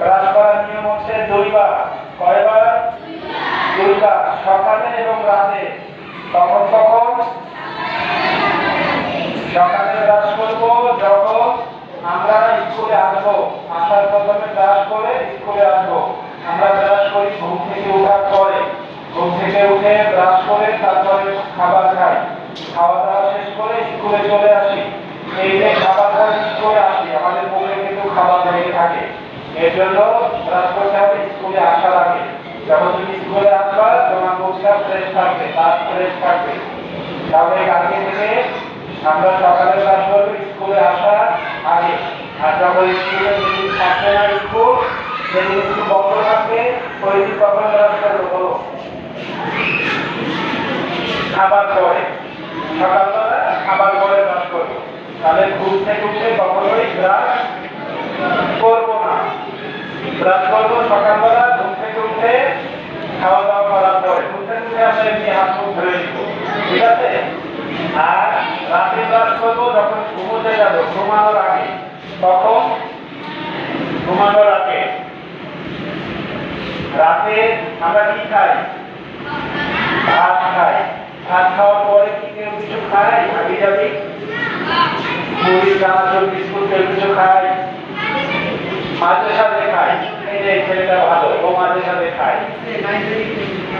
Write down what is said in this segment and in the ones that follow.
Brush করার নিয়ম হচ্ছে দুইবার কয়বার? দুইবার, সকালে এবং রাতে। তখন তখন? সকালে ব্রাশ করব, যখন আমরা স্কুলে আসব। আসার প্রথমে ব্রাশ করে স্কুলে আসব। আমরা ব্রাশ করি ঘুম থেকে ওঠার পরে। ঘুম থেকে উঠে ব্রাশ করে তারপরে খাবার খাই। খাওয়া দাওয়া শেষ করে স্কুলে চলে আসি। এই যে খাবার খাওয়া স্কুলে আসি আমাদের মুখে কিন্তু খাবার লেগে থাকে এর জন্য ব্রাশ করতে হবে স্কুলে আসার আগে যখন তুমি স্কুলে আসবা তোমার মুখটা ফ্রেশ সকালে খাবার পরে। সকালবেলা খাবার করব। তাহলে কখনোই ব্রাশ করব না। করব সকালবেলা ঘুম থেকে উঠে খাওয়া দাওয়া করার পরে ঘুম থেকে উঠে আমরা এমনি হাত মুখ ধরে নিব ঠিক আছে? আর রাতে ব্রাশ করব যখন ঘুমোতে যাব ঘুমানোর আগে। তখন ঘুমানোর আগে। রাতে আমরা কি খাই? ভাত খাই। ভাত খাওয়ার পরে কি কেউ কিছু খাই আগে যাবি মুড়ি চানাচুর বিস্কুট কেউ কিছু খাই মাঝে সাথে খাই। এই যে ছেলেটা ভালো ও মাঝে সাথে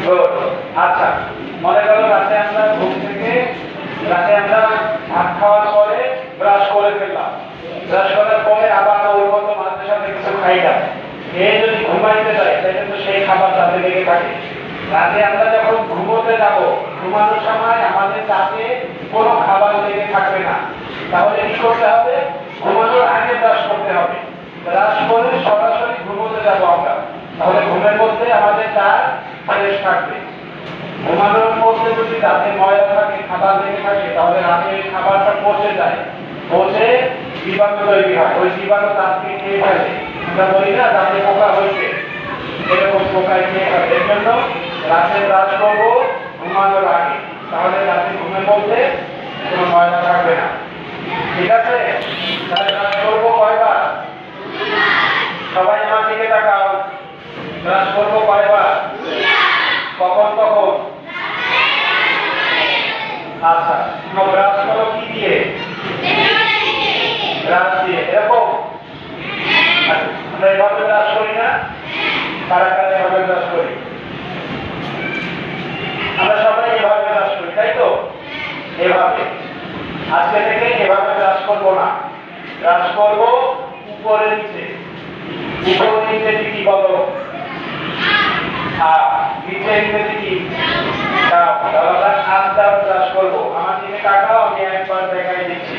Good. আচ্ছা মনে করো রাতে রাতে আমরা ভাত খাওয়ার পরে ব্রাশ করে ফেললাম। ব্রাশ করার পরে আবার ওর মতো সাথে কিছু খাই না। যদি ঘুমাইতে যায় তাহলে তো সেই খাবার তাতে লেগে থাকে। রাতে আমরা যখন ঘুমোতে যাব, ঘুমানোর সময় আমাদের কোনো খাবার লেগে থাকবে না। তাহলে কি করতে হবে? ঘুমানোর আগে ব্রাশ করতে হবে। ব্রাশ করে সরাসরি ঘুমোতে যাব আমরা। তাহলে ঘুমের মধ্যে আমাদের দাঁত ফ্রেশ থাকবে। ঘুমানোর যদি রাতে ময়লা থাকে, খাবার লেগে থাকে, তাহলে রাতে খাবারটা পচে যায়। পচে জীবাণু তৈরি হয়। ওই জীবাণু দাঁতকে খেয়ে ফেলে। আমরা বলি না, রাতে পোকা হয়েছে। এরকম পোকায় খেয়ে ফেলে। এর জন্য রাতে ব্রাশ করব, ঘুমানোর আগে। তাহলে রাতে ঘুমের মধ্যে কোনো ময়লা থাকবে না ঠিক আছে তাহলে ব্রাশ করব কয়বার সবাই আমার দিকে তাকাও ব্রাশ করব কয়বার কখন কখন আচ্ছা ব্রাশ করো কি দিয়ে? ব্রাশ দিয়ে এরকম? আচ্ছা, আমরা এভাবে ব্রাশ করি না? কারা কারা এভাবে ব্রাশ করি। আমরা সবাই এভাবে ব্রাশ করি তাই তো? এভাবে। আজকে থেকে এভাবে ব্রাশ করব না। ব্রাশ করব উপরে নিচে। উপরে নিচে কি বলো? আর নিচে ইংরেজি কি দাও তাহলে আমরা হাত দাও ব্রাশ করব আমার দিকে তাকাও আমি একবার দেখাই দিচ্ছি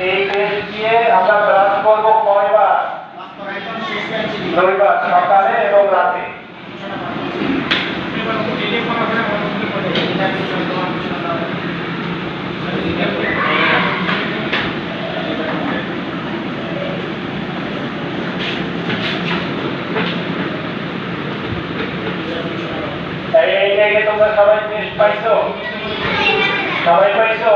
এই পেস্ট দিয়ে আমরা ব্রাশ করব কয়বার? রবিবার, সকালে এবং রাতে। তাই এই জায়গায় তোমরা সবাই পেস্ট পাইছো? সবাই পাইছো?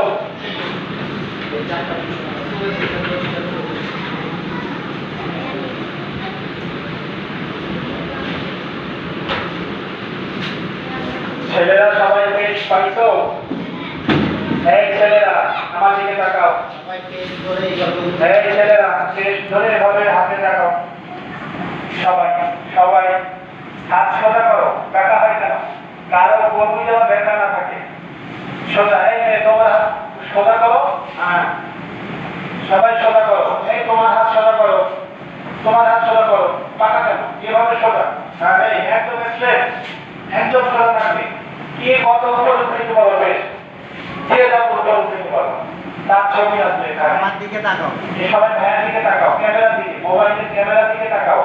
ছেলেরা সবাই পেস্ট পাইছো এই ছেলেরা, আমার দিকে তাকাও। এই ছেলেরা ধরে এভাবে হাতে রাখো সবাই সবাই হাত সোজা করো, ব্যথা হয় কেন? কারও কর্মী যেন ব্যথা না থাকে। সোজা, এই তোমার সোজা করো। হ্যাঁ। সবাই সোজা করো। এই তোমার হাত সোজা করো। তোমার হাত সোজা করো। পাকা কেন? এভাবে সোজা হ্যাঁ এই একদম স্ট্রেট একদম সোজা থাকবে। কে কত উপর উঠতে পারবে কে যত উপর উঠতে পারবে তার ছবি আসবে আমার দিকে তাকাও। এই সবাই ভাইয়ের দিকে তাকাও। ক্যামেরার দিকে। মোবাইলের ক্যামেরার দিকে তাকাও।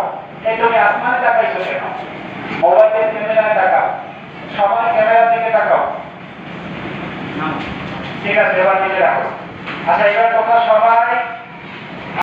এই তুমি আসমানে তাকাইছো কেন? মোবাইলের ক্যামেরায় তাকাও। সবাই ক্যামেরার দিকে তাকাও। ঠিক আছে এবার দিকে রাখো। আচ্ছা এবার তোমরা সবাই